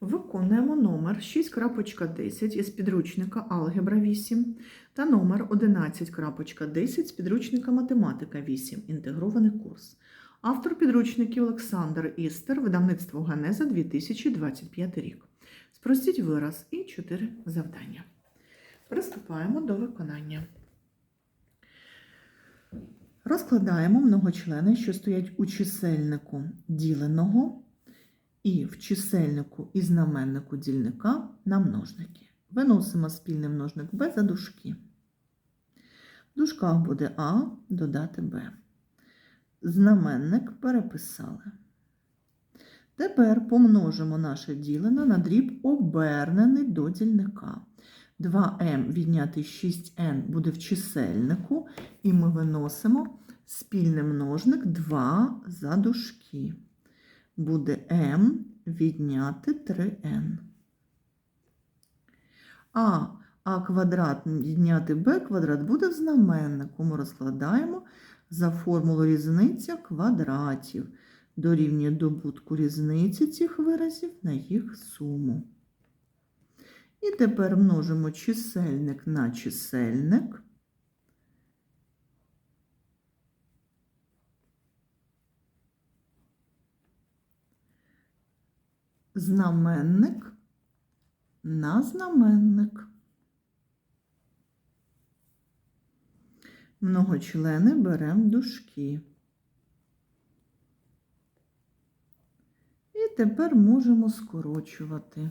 Виконуємо номер 6.10 із підручника Алгебра 8 та номер 11.10 з підручника Математика 8. Інтегрований курс. Автор підручників Олександр Істер, видавництво Ганеза 2025 рік. Спростіть вираз і 4 завдання. Приступаємо до виконання. Розкладаємо многочлени, що стоять у чисельнику діленого і в чисельнику і знаменнику дільника на множники. Виносимо спільний множник b за дужки. В дужках буде А додати Б. Знаменник переписали. Тепер помножимо наше ділене на дріб обернений до дільника. 2m відняти 6n буде в чисельнику, і ми виносимо спільний множник 2 за дужки. Буде m відняти 3n. А, а квадрат відняти b квадрат буде в знаменнику. Ми розкладаємо за формулу різниця квадратів. Дорівнює добутку різниці цих виразів на їх суму. І тепер множимо чисельник на чисельник. Знаменник на знаменник. Многочлени беремо дужки. І тепер можемо скорочувати.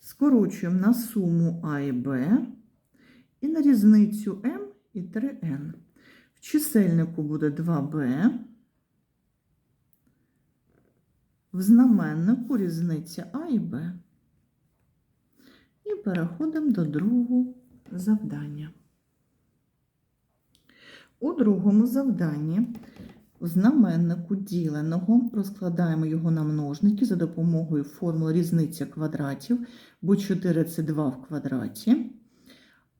Скорочуємо на суму А і Б і на різницю М і 3Н. В чисельнику буде 2Б. В знаменнику різниця А і Б. І переходимо до другого завдання. У другому завданні у знаменнику діленого розкладаємо його на множники за допомогою формули різниця квадратів, бо 4 це 2 в квадраті.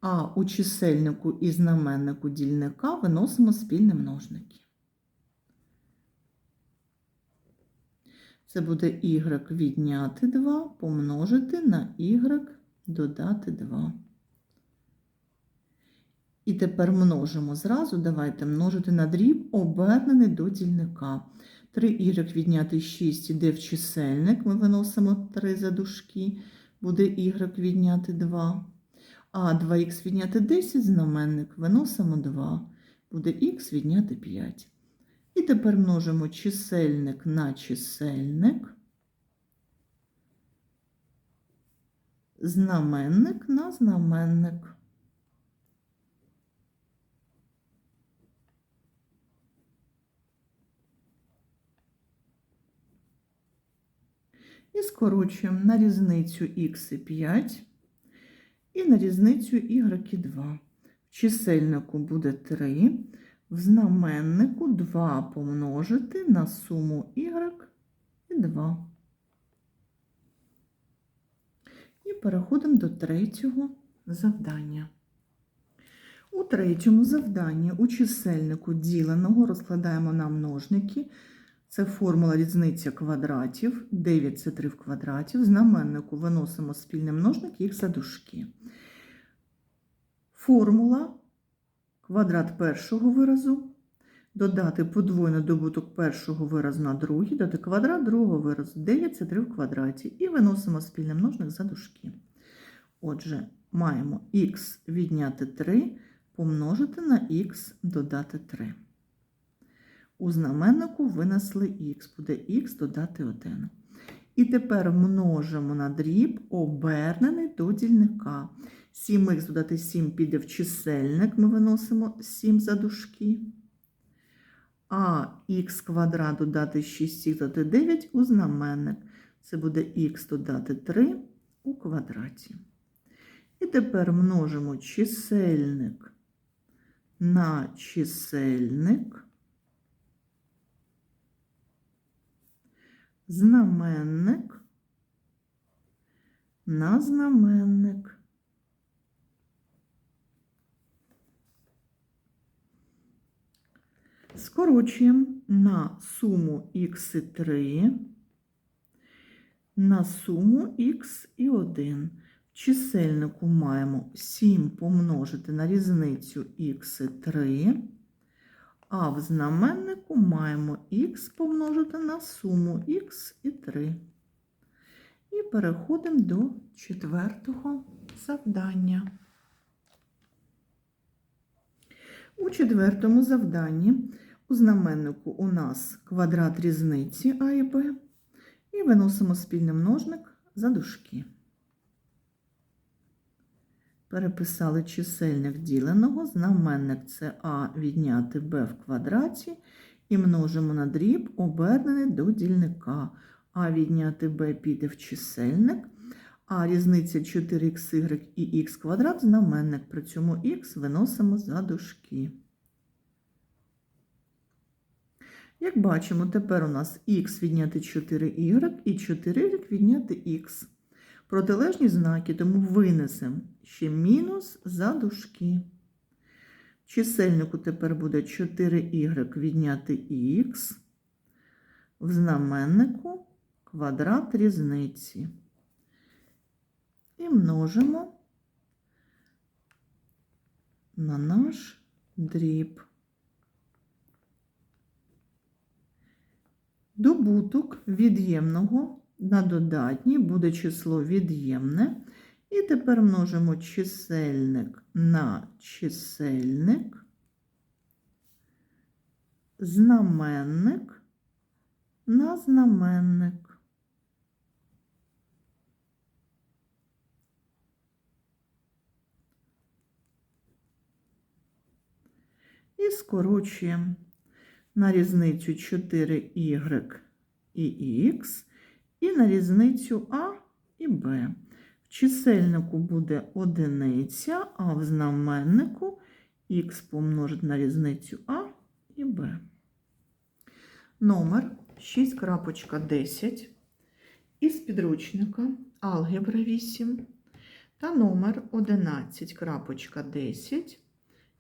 А у чисельнику і знаменнику дільника виносимо спільні множники. Це буде y відняти 2 помножити на y додати 2. І тепер множимо зразу, давайте множити на дріб, обернений до дільника. 3y відняти 6 іде в чисельник, ми виносимо 3 за дужки, буде y відняти 2. А 2х відняти 10 знаменник, виносимо 2, буде х відняти 5. І тепер множимо чисельник на чисельник, знаменник на знаменник. І скорочуємо на різницю х і 5 і на різницю y і 2. В чисельнику буде 3, в знаменнику 2 помножити на суму y і 2. І переходимо до третього завдання. У третьому завданні у чисельнику діленого розкладаємо на множники. Це формула різниця квадратів. 9 це 3 в квадраті. В знаменнику виносимо спільний множник їх за дужки. Формула квадрат першого виразу. Додати подвойний добуток першого виразу на другий, додати квадрат другого виразу. 9 це 3 в квадраті. І виносимо спільний множник за дужки. Отже, маємо х відняти 3 помножити на х додати 3. У знаменнику винесли х, буде х додати 1. І тепер множимо на дріб, обернений до дільника. 7х додати 7 піде в чисельник, ми виносимо 7 за дужки. А х квадрат додати 6х додати 9 у знаменник. Це буде х додати 3 у квадраті. І тепер множимо чисельник на чисельник. знаменник на знаменник. Скорочуємо на суму х3 на суму х і 1. В чисельнику маємо 7 помножити на різницю х і 3, а в знаменнику маємо х помножити на суму х і 3. І переходимо до четвертого завдання. У четвертому завданні у знаменнику у нас квадрат різниці А і Б, і виносимо спільний множник за дужки. Переписали чисельник діленого, знаменник це А відняти Б в квадраті і множимо на дріб, обернений до дільника. А відняти Б піде в чисельник, а різниця 4х і х квадрат знаменник, при цьому х виносимо за дужки. Як бачимо, тепер у нас х відняти 4y і 4y відняти х. Протилежні знаки, тому винесемо ще мінус за дужки. Чисельнику тепер буде 4y відняти х. В знаменнику квадрат різниці. І множимо на наш дріб. Добуток від'ємного на додатній буде число від'ємне. І тепер множимо чисельник на чисельник, знаменник на знаменник. І скорочуємо на різницю 4y і х, і на різницю А і Б. В чисельнику буде одиниця, а в знаменнику х помножити на різницю А і Б. Номер 6.10 із підручника Алгебра 8 та номер 11.10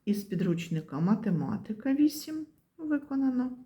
із підручника Математика 8 виконано.